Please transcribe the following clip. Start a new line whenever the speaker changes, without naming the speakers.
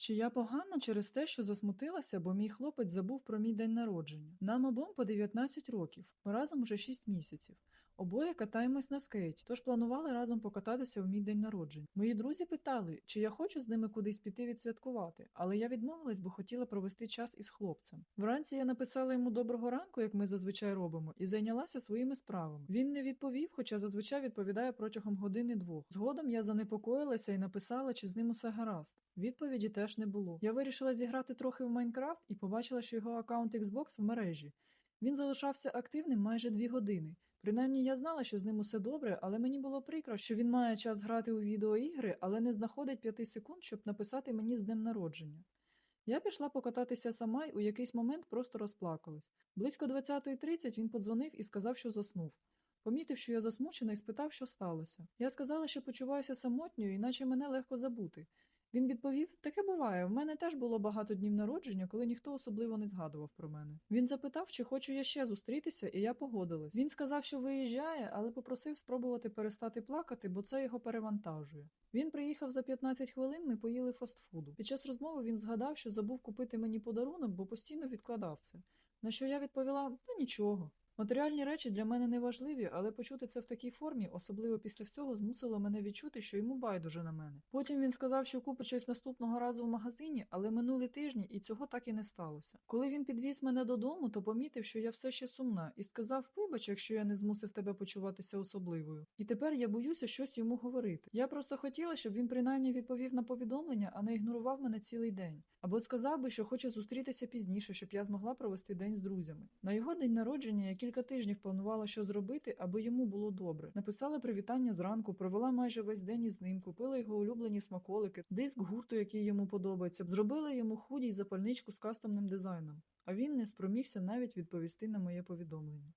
Чи я погана через те, що засмутилася, бо мій хлопець забув про мій день народження? Нам обом по 19 років, разом уже 6 місяців. Обоє катаємось на скейті, тож планували разом покататися в мій день народження. Мої друзі питали, чи я хочу з ними кудись піти відсвяткувати, але я відмовилась, бо хотіла провести час із хлопцем. Вранці я написала йому доброго ранку, як ми зазвичай робимо, і зайнялася своїми справами. Він не відповів, хоча зазвичай відповідає протягом години-двох. Згодом я занепокоїлася і написала, чи з ним усе гаразд. Відповіді теж не було. Я вирішила зіграти трохи в Майнкрафт і побачила, що його аккаунт Xbox в мережі. Він залишався активним майже дві години. Принаймні я знала, що з ним усе добре, але мені було прикро, що він має час грати у відеоігри, але не знаходить п'яти секунд, щоб написати мені з днем народження. Я пішла покататися сама й у якийсь момент просто розплакалась. Близько 20.30 він подзвонив і сказав, що заснув. Помітив, що я засмучена, і спитав, що сталося. Я сказала, що почуваюся самотньою, іначе мене легко забути. Він відповів: таке буває. В мене теж було багато днів народження, коли ніхто особливо не згадував про мене. Він запитав, чи хочу я ще зустрітися, і я погодилась. Він сказав, що виїжджає, але попросив спробувати перестати плакати, бо це його перевантажує. Він приїхав за 15 хвилин, ми поїли фастфуду. Під час розмови він згадав, що забув купити мені подарунок, бо постійно відкладав це. На що я відповіла: та нічого. Матеріальні речі для мене не важливі, але почути це в такій формі, особливо після всього, змусило мене відчути, що йому байдуже на мене. Потім він сказав, що купить щось наступного разу в магазині, але минули тижні і цього так і не сталося. Коли він підвіз мене додому, то помітив, що я все ще сумна, і сказав: Вибач, якщо я не змусив тебе почуватися особливою. І тепер я боюся щось йому говорити. Я просто хотіла, щоб він принаймні відповів на повідомлення, а не ігнорував мене цілий день. Або сказав би, що хоче зустрітися пізніше, щоб я змогла провести день з друзями. На його день народження я кілька тижнів планувала, що зробити, аби йому було добре. Написала привітання зранку, провела майже весь день із ним, купила його улюблені смаколики, диск гурту, який йому подобається, зробила йому худі й запальничку з кастомним дизайном. А він не спромігся навіть відповісти на моє повідомлення.